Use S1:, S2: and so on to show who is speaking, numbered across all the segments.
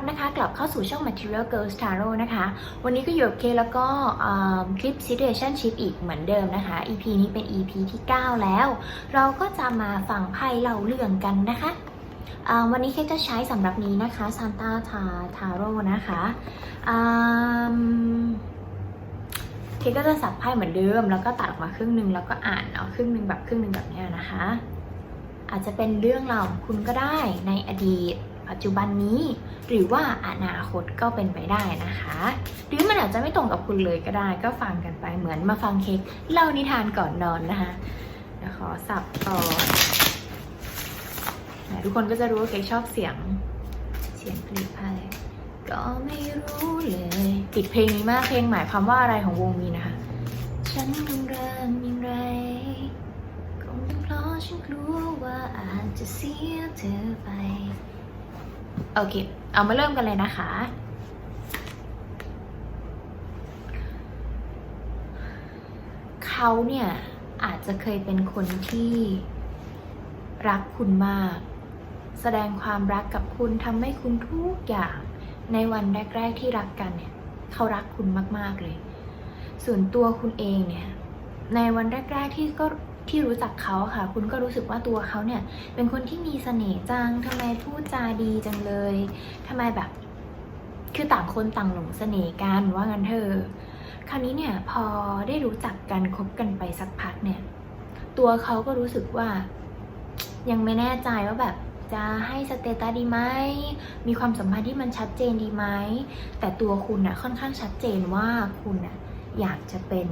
S1: รับนะคะ กลับเข้าสู่ช่อง Material Girls Tarot นะคะ วันนี้ก็อยู่กับเคแล้วก็คลิป Situationship อีกเหมือนเดิมนะคะ EP นี้เป็น EP ที่ 9 แล้ว เราก็จะมาฟังไพ่เล่าเรื่องกันนะคะวันนี้เคจะใช้สำหรับนี้นะคะ Santa Ta Tarot นะคะเคก็จะสับไพ่เหมือนเดิม แล้วก็ตัดออกมาครึ่งหนึ่งแล้วก็อ่านเอาครึ่งหนึ่งแบบครึ่งหนึ่งแบบเนี้ยนะคะ อาจจะเป็นเรื่องราวของคุณก็ได้ในอดีต ปัจจุบันนี้ หรือว่าอนาคตก็เป็นไปได้นะคะ หรือมันอาจจะไม่ตรงกับคุณเลยก็ได้ ก็ฟังกันไปเหมือนมาฟังเค้กเล่านิทานก่อนนอนนะคะเดี๋ยวขอสับต่อนะทุกคนก็จะรู้ว่าเค้กชอบเสียงเสียงกรีดไพ่ก็ไม่รู้เลยติดเพลงนี้มากเพลงหมายความว่าอะไรของวงมีนะคะฉันต้องเริ่มย่างไรคงเป็นเพราะฉันกลัวว่าอาจจะเสียเธอไป โอเค เอามาเริ่มกันเลยนะคะ เขาเนี่ย อาจจะเคยเป็นคนที่รักคุณมาก แสดงความรักกับคุณทำให้คุณทุกอย่างในวันแรก ๆ ที่รักกันเนี่ย เขารักคุณมาก ๆ เลย ส่วนตัวคุณเองเนี่ย ในวันแรก ๆ ที่ก็ ที่รู้จักเขาค่ะ คุณก็รู้สึกว่าตัวเขาเนี่ย เป็นคนที่มีเสน่ห์จังทำไมพูดจาดีจังเลยทำไมแบบ คือต่างคนต่างหลงเสน่ห์กันว่างั้นเถอคราวนี้เนี่ยพอได้รู้จักกันคบกันไปสักพักเนี่ย ตัวเขาก็รู้สึกว่า ยังไม่แน่ใจว่าแบบจะให้สเตตัสดีไหม มีความสัมพันธ์ที่มันชัดเจนดีไหม แต่ตัวคุณนะค่อนข้างชัดเจนว่าคุณนะอยากจะเป็น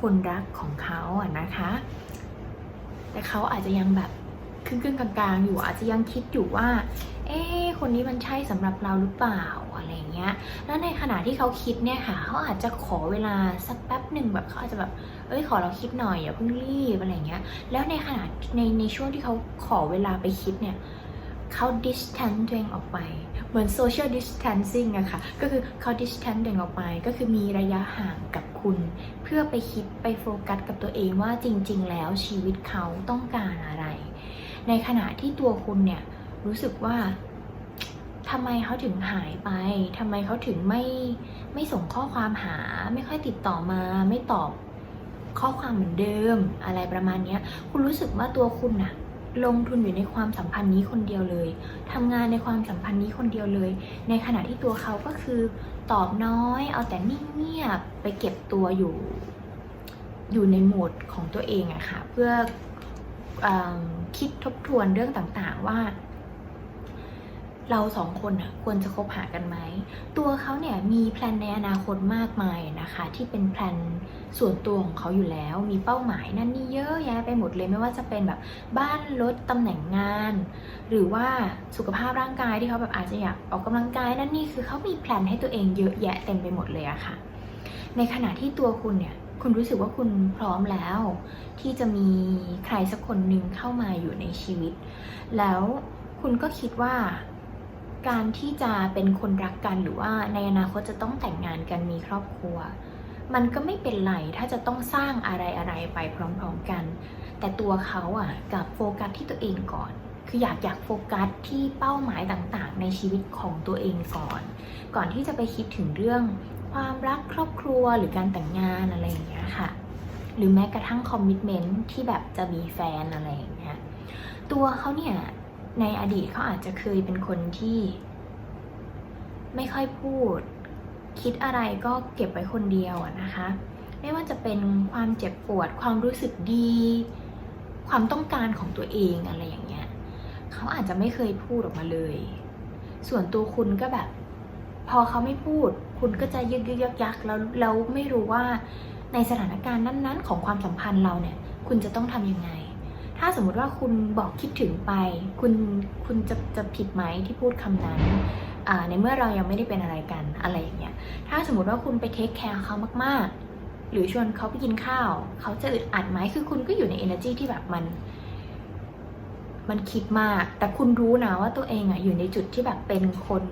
S1: คนรักของเขาอะนะคะ แต่เขาอาจจะยังแบบครึ่งๆกลางๆ อยู่อาจจะยังคิดอยู่ว่า เอ๊คนนี้มันใช่สำหรับเราหรือเปล่าอะไรเงี้ย แล้วในขณะที่เขาคิดเนี่ยค่ะเขาอาจจะขอเวลาสักแป๊บหนึ่งแบบเขาอาจจะแบบ เอ้ยขอเราคิดหน่อยอย่าเพิ่งรีบอะไรเงี้ย แล้วในขณะในในช่วงที่เขาขอเวลาไปคิดเนี่ยเขา distance ตัวเองออกไป เหมือน social distancing อะค่ะ ก็คือเขา distance ตัวเองออกไป ก็คือมีระยะห่างกับคุณ เพื่อไปคิดไปโฟกัสกับตัวเองว่าจริง ๆ แล้วชีวิตเขาต้องการอะไร ในขณะที่ตัวคุณเนี่ยรู้สึกว่าทำไมเขาถึงหายไปทำไมเขาถึงไม่ไม่ส่งข้อความหา ไม่ค่อยติดต่อมา ไม่ตอบข้อความเหมือนเดิม อะไรประมาณนี้คุณรู้สึกว่าตัวคุณน่ะ ลงทุนอยู่ในความสัมพันธ์นี้คนเดียวเลยทำงานในความสัมพันธ์นี้คนเดียวเลย ในขณะที่ตัวเขาก็คือตอบน้อย เอาแต่นิ่งเงียบไปเก็บตัวอยู่ อยู่ในโหมดของตัวเองอะค่ะ เพื่ออคิดทบทวนเรื่องต่างๆ ว่า เราสองคนอะควรจะคบหากันไหม ตัวเขาเนี่ยมีแพลนในอนาคตมากมายนะคะ ที่เป็นแพลนส่วนตัวของเขาอยู่แล้ว มีเป้าหมายนั่นนี่เยอะแยะไปหมดเลยไม่ว่าจะเป็นแบบบ้านรถตำแหน่งงาน หรือว่าสุขภาพร่างกายที่เขาแบบอาจจะอยากออกกำลังกายนั่นนี่คือเขามีแพลนให้ตัวเองเยอะแยะเต็มไปหมดเลยอะค่ะ ในขณะที่ตัวคุณเนี่ยคุณรู้สึกว่าคุณพร้อมแล้ว ที่จะมีใครสักคนหนึ่งเข้ามาอยู่ในชีวิต แล้วคุณก็คิดว่า การที่จะเป็นคนรักกันหรือว่าในอนาคตจะต้องแต่งงานกันมีครอบครัว มันก็ไม่เป็นไรถ้าจะต้องสร้างอะไรอะไรไปพร้อมๆกัน แต่ตัวเขาอะกับโฟกัสที่ตัวเองก่อน คืออยากอยากโฟกัสที่เป้าหมายต่างๆ ในชีวิตของตัวเองก่อน ก่อนที่จะไปคิดถึงเรื่องความรักครอบครัวหรือการแต่งงานอะไรอย่างเงี้ยค่ะ หรือแม้กระทั่งคอมมิชเมนต์ที่แบบจะมีแฟนอะไรอย่างเงี้ยตัวเขาเนี่ย ในอดีตเขาอาจจะเคยเป็นคนที่ ไม่ค่อยพูด คิดอะไรก็เก็บไว้คนเดียวนะคะ ไม่ว่าจะเป็นความเจ็บปวด ความรู้สึกดี ความต้องการของตัวเองอะไรอย่างเงี้ยเขาอาจจะไม่เคยพูดออกมาเลย ส่วนตัวคุณก็แบบ พอเขาไม่พูด คุณก็จะยึกยึกยักยักแล้วแล้วไม่รู้ว่าในสถานการณ์นั้น ๆ ของความสัมพันธ์เราเนี่ย คุณจะต้องทำยังไง ถ้าสมมุติว่าคุณบอกคิดถึงไป คุณคุณจะจะผิดไหมที่พูดคำนั้นในเมื่อเรายังไม่ได้เป็นอะไรกันอะไรอย่างเงี้ยถ้าสมมติว่าคุณไปเทคแคร์เขามากๆ หรือชวนเขาไปกินข้าว เขาจะอึดอัดไหมคือคุณก็อยู่ใน energy ที่แบบมัน มันคิดมาก แต่คุณรู้นะว่าตัวเองอะอยู่ในจุดที่แบบเป็นคน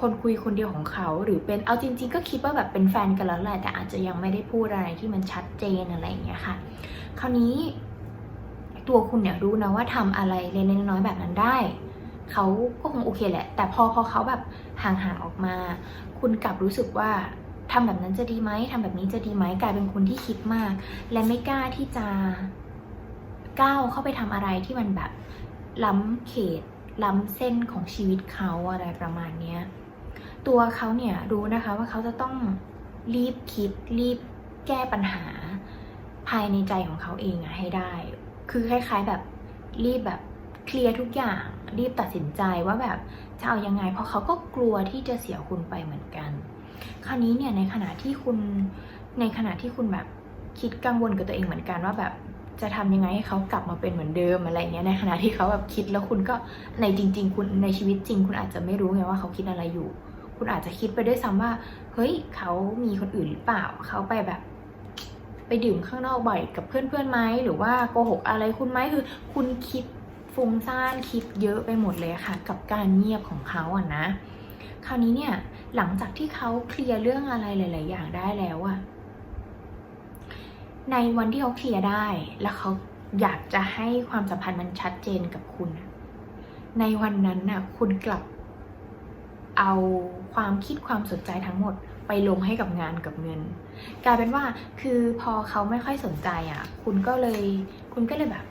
S1: คนคุยคนเดียวของเขาหรือเป็นเอาจริง ๆ ก็คิดว่าแบบเป็นแฟนกันแล้วแหละแต่อาจจะยังไม่ได้พูดอะไรที่มันชัดเจนอะไรอย่างเงี้ยค่ะ คราวนี้ ตัวคุณเนี่ยรู้นะว่าทำอะไรเล็กๆน้อยๆแบบนั้นได้ เขาก็คงโอเคแหละ แต่พอพอเขาแบบห่างๆออกมา คุณกลับรู้สึกว่าทำแบบนั้นจะดีไหมทำแบบนี้จะดีไหมกลายเป็นคนที่คิดมาก และไม่กล้าที่จะก้าวเข้าไปทำอะไรที่มันแบบล้ำเขต ล้ำเส้นของชีวิตเขาอะไรประมาณเนี้ยตัวเขาเนี่ยรู้นะคะว่าเขาจะต้องรีบคิดรีบแก้ปัญหาภายในใจของเขาเองอะให้ได้ คือคล้ายๆแบบรีบแบบเคลียร์ทุกอย่างรีบตัดสินใจว่าแบบจะเอายังไง เพราะเขาก็กลัวที่จะเสียคุณไปเหมือนกัน คราวนี้เนี่ยในขณะที่คุณในขณะที่คุณแบบคิดกังวลกับตัวเองเหมือนกันว่าแบบจะทำยังไงให้เขากลับมาเป็นเหมือนเดิมอะไรเงี้ยในขณะที่เขาแบบคิดแล้วคุณก็ในจริง ๆ คุณในชีวิตจริง คุณอาจจะไม่รู้ไงว่าเขาคิดอะไรอยู่ คุณอาจจะคิดไปด้วยซ้ำว่า เฮ้ยเขามีคนอื่นหรือเปล่า เขาไปแบบ ไปดื่มข้างนอกบ่อยกับเพื่อนๆไหมหรือว่าโกหกอะไรคุณไหมคือคุณคิดฟุ้งซ่านคิดเยอะไปหมดเลยค่ะ กับการเงียบของเขาอะนะ คราวนี้เนี่ยหลังจากที่เขาเคลียร์เรื่องอะไรหลาย ๆ อย่างได้แล้วอะในวันที่เขาเคลียร์ได้ แล้วเขาอยากจะให้ความสัมพันธ์มันชัดเจนกับคุณ ในวันนั้นน่ะ คุณกลับเอาความคิดความสนใจทั้งหมด ไปลงให้กับงานกับเงิน กลายเป็นว่าคือพอเขาไม่ค่อยสนใจอะ คุณก็เลยคุณก็เลยแบบ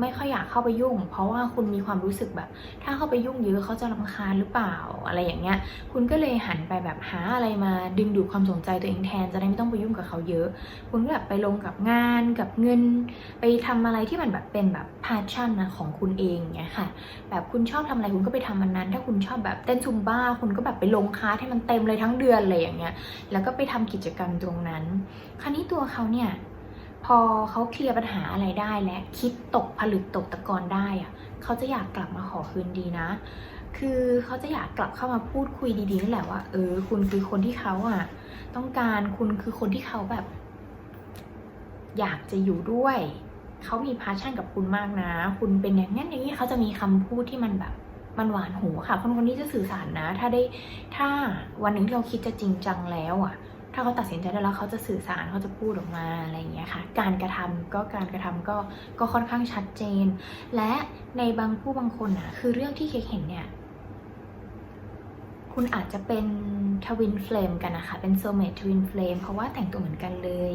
S1: ไม่ค่อยอยากเข้าไปยุ่ง เพราะว่าคุณมีความรู้สึกแบบ ถ้าเข้าไปยุ่งเยอะเขาจะรำคาญหรือเปล่าอะไรอย่างเงี้ย คุณก็เลยหันไปแบบหาอะไรมาดึงดูดความสนใจตัวเองแทนจะได้ไม่ต้องไปยุ่งกับเขาเยอะ คุณก็แบบไปลงกับงานกับเงิน ไปทำอะไรที่มันแบบเป็นแบบ passion นะของคุณเองเงี้ยค่ะ แบบคุณชอบทำอะไรคุณก็ไปทำมันนั้น ถ้าคุณชอบแบบเต้นซุมบ้า คุณก็แบบไปลงคาให้มันเต็มเลยทั้งเดือนเลยอย่างเงี้ย แล้วก็ไปทำกิจกรรมตรงนั้น คราวนี้ตัวเขาเนี่ย พอเขาเคลียร์ปัญหาอะไรได้และคิดตกผลึกตกตะกอนได้อะเขาจะอยากกลับมาขอคืนดีนะ คือเขาจะอยากกลับเข้ามาพูดคุยดีๆนี่นแหละว่าเออ คุณคือคนที่เขาอะ ต้องการคุณคือคนที่เขาแบบ อยากจะอยู่ด้วยเขามีพาชั่นกับคุณมากนะ คุณเป็นอย่างนั้นอย่างนี้เขาจะมีคำพูดที่มันแบบมันหวานหูค่ะคนคนนี้จะสื่อสารนะ ถ้าได้ถ้าวันหนึ่งที่เราคิดจะจริงจังแล้วอะ ถ้าเขาตัดสินใจได้แล้วเขาจะสื่อสารเขาจะพูดออกมาอะไรอย่างเงี้ยค่ะ การกระทำก็การกระทำก็ก็ค่อนข้างชัดเจน และในบางผู้บางคนอะคือเรื่องที่เคเห็นเนี่ยคุณอาจจะเป็นทวินเฟลมกันนะคะ เป็นโซเมททวินเฟลมเพราะว่าแต่งตัวเหมือนกันเลย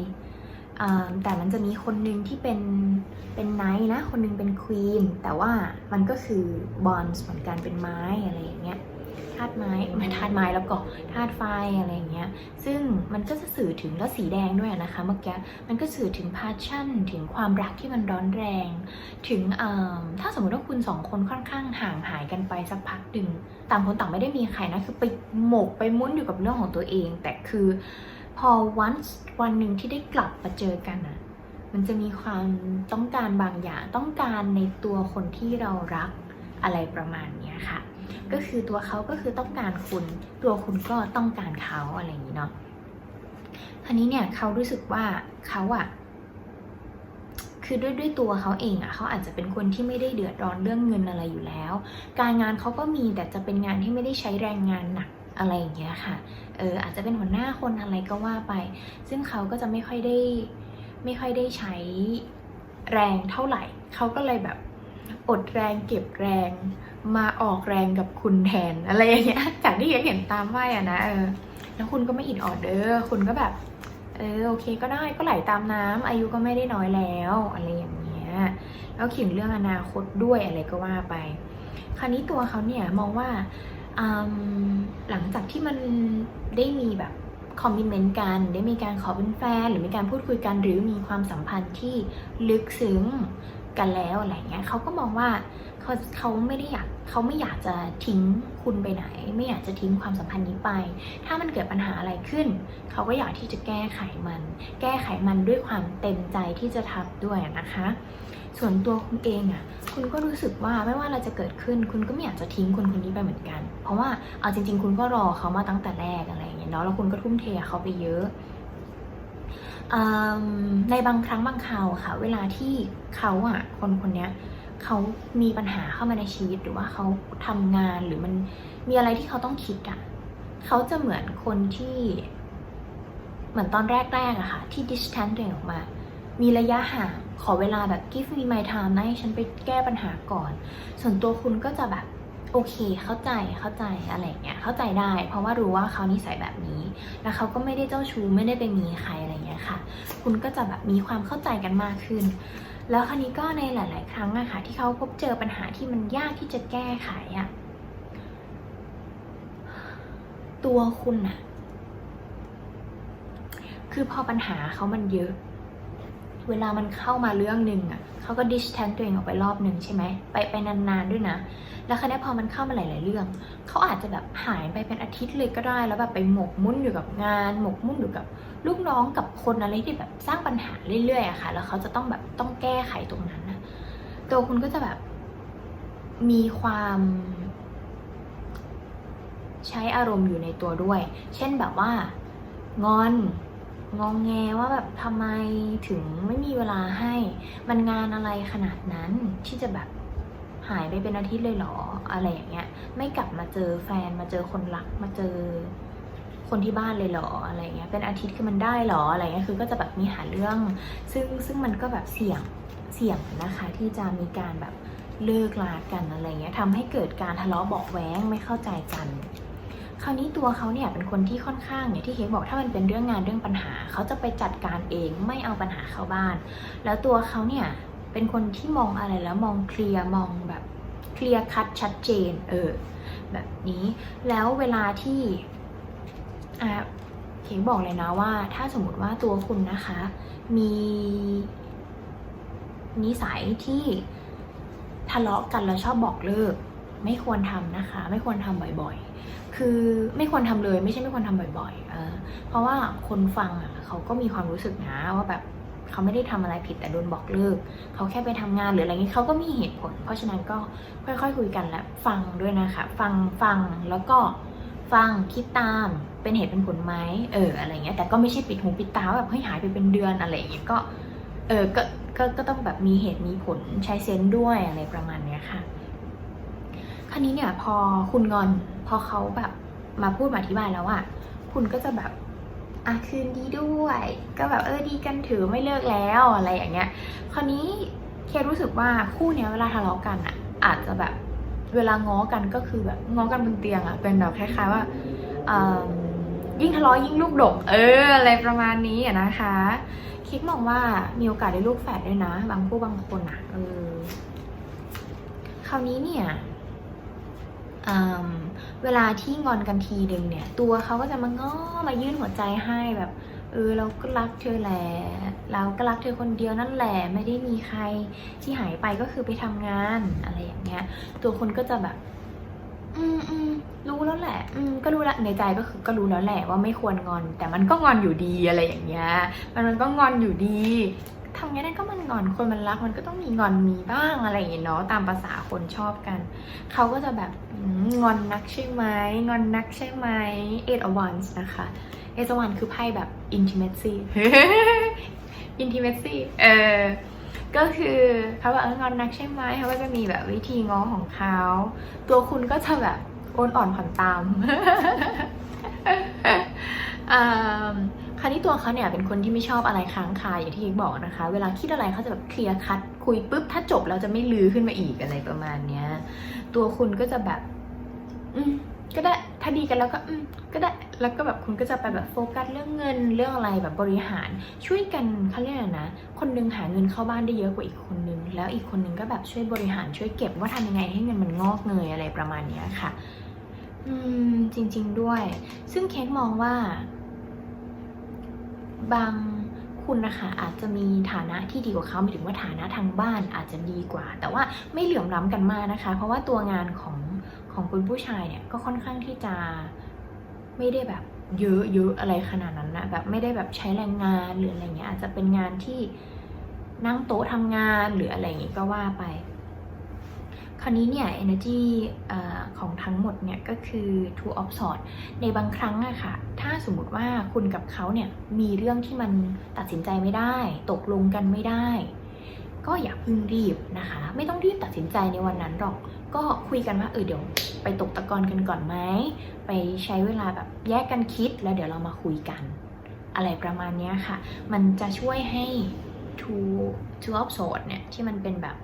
S1: แต่มันจะมีคนหนึ่งที่เป็นเป็นไนท์นะ คนหนึงเป็นควีนแต่ว่ามันก็คือบอนส์เหมือนกันเป็นไม้อะไรอย่างเงี้ย ธาตุไม้ไม่ธาตุไม้แล้วก็ธาตุไฟอะไรเงี้ย ซึ่งมันก็จะสื่อถึงแล้วสีแดงด้วยนะคะเมื่อกี้มันก็สื่อถึง passion ถึงความรักที่มันร้อนแรง ถึงถ้าสมมติว่าคุณสองคนค่อนข้างห่างหายกันไปสักพักหนึ่งต่างคนต่างไม่ได้มีใครนะคือไปหมกไปมุ้นอยู่กับเรื่องของตัวเอง แต่คือพอวันวันหนึ่งที่ได้กลับมาเจอกันอะมันจะมีความต้องการบางอย่างต้องการในตัวคนที่เรารักอะไรประมาณนี้ค่ะ ก็คือตัวเขาก็คือต้องการคุณ ตัวคุณก็ต้องการเขาอะไรอย่างนี้เนาะคราวนี้เนี่ยเขารู้สึกว่าเขาอะคือด้วยด้วยตัวเขาเองอะเขาอาจจะเป็นคนที่ไม่ได้เดือดร้อนเรื่องเงินอะไรอยู่แล้ว การงานเขาก็มีแต่จะเป็นงานที่ไม่ได้ใช้แรงงานหนักอะไรอย่างเงี้ยค่ะ เอออาจจะเป็นหัวหน้าคนอะไรก็ว่าไป ซึ่งเขาก็จะไม่ค่อยได้ไม่ค่อยได้ใช้แรงเท่าไหร่ เขาก็เลยแบบอดแรงเก็บแรง มาออกแรงกับคุณแทนอะไรอย่างเงี้ยจากที่เห็นตามไหวอะนะเออแล้วคุณก็ไม่อิดออเดอร์คุณก็แบบ เออโอเคก็ได้ก็ไหลตามน้ำอายุก็ไม่ได้น้อยแล้วอะไรอย่างเงี้ยแล้วขิงเรื่องอนาคตด้วยอะไรก็ว่าไป คราวนี้ตัวเขาเนี่ยมองว่าหลังจากที่มันได้มีแบบคอมมิชเมนต์กันได้มีการขอเป็นแฟน หรือมีการพูดคุยกันหรือมีความสัมพันธ์ที่ลึกซึ้งกันแล้วอะไรเงี้ยเขาก็มองว่า เขาเขาไม่ได้อยากเขาไม่อยากจะทิ้งคุณไปไหน ไม่อยากจะทิ้งความสัมพันธ์นี้ไป ถ้ามันเกิดปัญหาอะไรขึ้น เขาก็อยากที่จะแก้ไขมัน แก้ไขมันด้วยความเต็มใจที่จะทำด้วยนะคะ ส่วนตัวคุณเองอะคุณก็รู้สึกว่าไม่ว่าอะไรจะเกิดขึ้น คุณก็ไม่อยากจะทิ้งคนคนนี้ไปเหมือนกัน เพราะว่าเอาจริง ๆ คุณก็รอเขามาตั้งแต่แรกอะไรอย่างเงี้ยเนาะแล้วคุณก็ทุ่มเทเขาไปเยอะอในบางครั้งบางคราวค่ะ เวลาที่เขาอะคนคนเนี้ย เขามีปัญหาเข้ามาในชีวิตหรือว่าเขาทำงานหรือมันมีอะไรที่เขาต้องคิดอะเขาจะเหมือนคนที่ เหมือนตอนแรกๆอะค่ะ ที่ distance ตัวเองออกมา มีระยะห่างขอเวลาแบบ give me my time นะให้ฉันไปแก้ปัญหาก่อน ส่วนตัวคุณก็จะแบบโอเค เข้าใจเข้าใจอะไรเงี้ยเข้าใจได้ เพราะว่ารู้ว่าเขานิสัยแบบนี้ แล้วเขาก็ไม่ได้เจ้าชู้ไม่ได้ไปมีใครอะไรเงี้ยค่ะ คุณก็จะแบบมีความเข้าใจกันมากขึ้น แล้วคราวนี้ก็ในหลาย ๆ ครั้งอะค่ะที่เขาพบเจอปัญหาที่มันยากที่จะแก้ไขอะตัวคุณอะคือพอปัญหาเขามันเยอะ เวลามันเข้ามาเรื่องหนึ่งอะเขาก็ดิสแทนตัวเองออกไปรอบหนึ่งใช่ไหมไปไปนานๆด้วยนะ แล้วคราวนี้พอมันเข้ามาหลาย ๆ เรื่อง เขาอาจจะแบบหายไปเป็นอาทิตย์เลยก็ได้ แล้วแบบไปหมกมุ่นอยู่กับงาน หมกมุ่นอยู่กับลูกน้องกับคนอะไรที่แบบสร้างปัญหาเรื่อยๆอะค่ะ แล้วเขาจะต้องแบบต้องแก้ไขตรงนั้นนะตัวคุณก็จะแบบมีความใช้อารมณ์อยู่ในตัวด้วย เช่นแบบว่างอน งองแงว่าแบบทำไมถึงไม่มีเวลาให้ มันงานอะไรขนาดนั้นที่จะแบบหายไปเป็นอาทิตย์เลยเหรออะไรอย่างเงี้ย ไม่กลับมาเจอแฟนมาเจอคนรักมาเจอคนที่บ้านเลยเหรออะไรเงี้ยเป็นอาทิตย์คือมันได้เหรออะไรเงี้ยคือก็จะแบบมีหาเรื่อง ซึ่งซึ่งมันก็แบบเสี่ยงเสี่ยงนะคะ ที่จะมีการแบบเลิกลากันอะไรเงี้ยทำให้เกิดการทะเลาะเบาะแว้งไม่เข้าใจกัน คราวนี้ตัวเขาเนี่ยเป็นคนที่ค่อนข้างเนี่ยที่เฮกบอกถ้ามันเป็นเรื่องงานเรื่องปัญหา เขาจะไปจัดการเองไม่เอาปัญหาเข้าบ้าน แล้วตัวเขาเนี่ยเป็นคนที่มองอะไรแล้วมองเคลียร์มองแบบเคลียร์คัดชัดเจนเออแบบนี้แล้วเวลาที่อะเฮกบอกเลยนะว่า ถ้าสมมติว่าตัวคุณนะคะ มีนิสัยที่ทะเลาะกันแล้วชอบบอกเลิก ไม่ควรทำนะคะ ไม่ควรทำบ่อยๆ คือไม่ควรทำเลยไม่ใช่ไม่ควรทำบ่อยๆเออเพราะว่าคนฟังอะเขาก็มีความรู้สึกนะว่าแบบเขาไม่ได้ทำอะไรผิดแต่โดนบอกเลิก เขาแค่ไปทำงานหรืออะไรเงี้ยเขาก็มีเหตุผล เพราะฉะนั้นก็ค่อยๆคุยกันและฟังด้วยนะคะ ฟังฟังแล้วก็ฟังคิดตามเป็นเหตุเป็นผลไหมเอออะไรเงี้ยแต่ก็ไม่ใช่ปิดหูปิดตาว่าแบบเฮ้ยหายไปเป็นเดือนอะไรอย่างเงี้ยก็เออก็ก็ก็ต้องแบบมีเหตุมีผลใช้เซนส์ด้วยอะไรประมาณเนี้ยค่ะ คราวนี้เนี่ยพอคุณงอนพอเขาแบบมาพูดมาอธิบายแล้วอะคุณก็จะแบบอะคืนดีด้วย ก็แบบเออดีกันถือไม่เลิกแล้วอะไรอย่างเงี้ย คราวนี้เครู้สึกว่าคู่เนี้ยเวลาทะเลาะกันอะอาจจะแบบเวลาง้อกันก็คือแบบง้อกันบนเตียงอะเป็นแบบคล้าย ๆว่าอืมยิ่งทะเลาะยิ่งลูกดก เออ อะไรประมาณนี้อะนะคะ คิดมองว่ามีโอกาสได้ลูกแฝดด้วยนะ บางคู่บางคนอะเออคราวนี้เนี่ย เวลาที่งอนกันทีหนึ่งเนี่ย ตัวเขาก็จะมาง้อมายื่นหัวใจให้แบบ เออเราก็รักเธอแหละเราก็รักเธอคนเดียวนั่นแหละไม่ได้มีใครที่หายไปก็คือไปทำงานอะไรอย่างเงี้ย ตัวคนก็จะแบบ อืมอืมรู้แล้วแหละ อืมก็รู้ละในใจก็คือก็รู้แล้วแหละว่าไม่ควรงอน แต่มันก็งอนอยู่ดีอะไรอย่างเงี้ยมันมันก็งอนอยู่ดี ทำไงได้ก็มันงอนคนมันรัก มันก็ต้องมีงอนมีบ้างอะไรอย่างเงี้ยเนาะตามภาษาคนชอบกัน เขาก็จะแบบงอนนักใช่ไหมงอนนักใช่ไหม eight of wands นะคะ eight of wands คือไพ่แบบ intimacy intimacy เออก็คือเขาแบบเอองอนนักใช่ไหมเขาก็จะมีแบบวิธีง้อของเขาตัวคุณก็จะแบบโอนอ่อนผ่อนตามอ่า คราวนี้ตัวเขาเนี่ยเป็นคนที่ไม่ชอบอะไรค้างคาอย่างที่บอกนะคะ เวลาคิดอะไรเขาจะแบบเคลียร์คัด คุยปุ๊บถ้าจบแล้วจะไม่ลือขึ้นมาอีกอะไรประมาณเนี้ย ตัวคุณก็จะแบบ อืมก็ได้ถ้าดีกันแล้วก็อืมก็ได้แล้วก็แบบคุณก็จะไปแบบโฟกัสเรื่องเงินเรื่องอะไรแบบบริหารช่วยกันเขาเรียกอะไรนะ คนหนึงหาเงินเข้าบ้านได้เยอะกว่าอีกคนนึง แล้วอีกคนนึงก็แบบช่วยบริหารช่วยเก็บว่าทำยังไงให้เงินมันงอกเงยอะไรประมาณเนี้ยค่ะ อืมจริง ๆด้วย ซึ่งเค้กมองว่า บางคุณนะคะอาจจะมีฐานะที่ดีกว่าเขาหมายถึงว่าฐานะทางบ้านอาจจะดีกว่า แต่ว่าไม่เหลื่อมล้ำกันมากนะคะ เพราะว่าตัวงานของของคุณผู้ชายเนี่ยก็ค่อนข้างที่จะไม่ได้แบบเยอะเยอะอะไรขนาดนั้นนะแบบไม่ได้แบบใช้แรงงานหรืออะไรเงี้ยอาจจะเป็นงานที่นั่งโต๊ะทำงานหรืออะไรอย่างงี้ก็ว่าไป คราวนี้เนี่ย energy อของทั้งหมดเนี่ยก็คือ two of swords ในบางครั้งอะค่ะ ถ้าสมมติว่าคุณกับเขาเนี่ยมีเรื่องที่มันตัดสินใจไม่ได้ ตกลงกันไม่ได้ ก็อย่าเพึ่งรีบนะคะ ไม่ต้องรีบตัดสินใจในวันนั้นหรอก ก็คุยกันว่าเออเดี๋ยวไปตกตะกอนกันก่อนไหม ไปใช้เวลาแบบแยกกันคิดแล้วเดี๋ยวเรามาคุยกัน อะไรประมาณนี้ค่ะ มันจะช่วยให้ two two of swords เนี่ยที่มันเป็นแบบ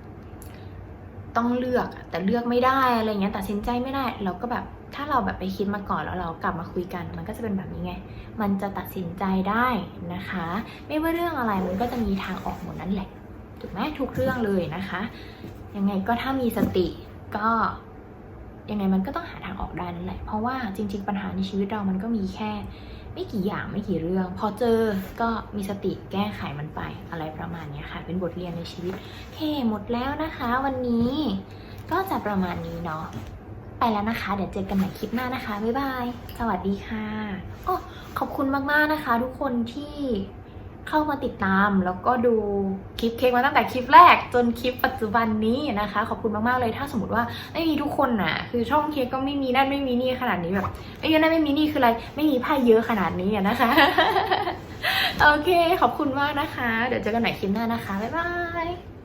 S1: ต้องเลือกแต่เลือกไม่ได้อะไรเงี้ยตัดสินใจไม่ได้เราก็แบบถ้าเราแบบไปคิดมาก่อนแล้วเรากลับมาคุยกัน มันก็จะเป็นแบบนี้ไง มันจะตัดสินใจได้นะคะ ไม่ว่าเรื่องอะไรมันก็จะมีทางออกหมดนั่นแหละถูกไหมทุกเรื่องเลยนะคะ ยังไงก็ถ้ามีสติก็ยังไงมันก็ต้องหาทางออกได้นั่นแหละ เพราะว่าจริง ๆ ปัญหาในชีวิตเรามันก็มีแค่ ไม่กี่อย่างไม่กี่เรื่อง พอเจอก็มีสติแก้ไขมันไปอะไรประมาณนี้ค่ะ เป็นบทเรียนในชีวิตโอเคหมดแล้วนะคะ วันนี้ก็จะประมาณนี้เนาะไปแล้วนะคะ เดี๋ยวเจอกันใหม่คลิปหน้านะคะ บ๊ายบาย สวัสดีค่ะอ๋อขอบคุณมาก ๆ นะคะ ทุกคนที่ เข้ามาติดตาม แล้วก็ดูคลิปเค้กมาตั้งแต่คลิปแรกจนคลิปปัจจุบันนี้นะคะ ขอบคุณมากๆเลยถ้าสมมติว่าไม่มีทุกคนน่ะ คือช่องเค้กก็ไม่มีนั่นไม่มีนี่ขนาดนี้แบบไม่เยอะนะไม่มีนี่คืออะไรไม่มีไพ่เยอะขนาดนี้นะคะโอเค ขอบคุณมากนะคะ เดี๋ยวเจอกันใหม่คลิปหน้านะคะบ๊ายบาย